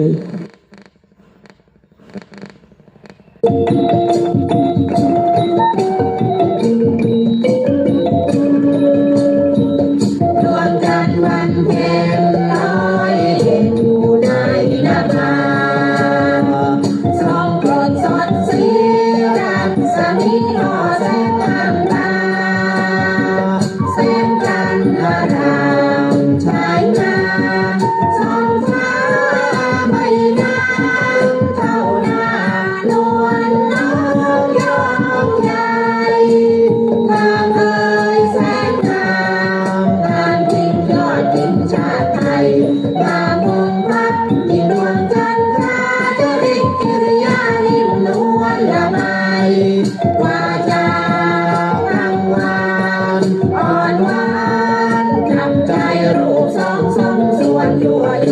Thank you.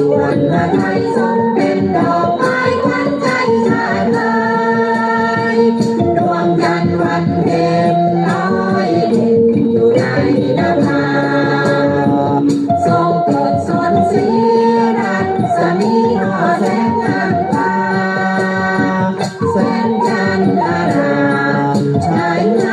สุวรรณไทยทรงเป็นดอกไม้ขวัญใจชาติไทยดวงจันทร์เพ็ญน้อยอยู่ในนภาทรงโปรดสนสีรัศมีทอแสงงามตาแสงจันทร์อารามช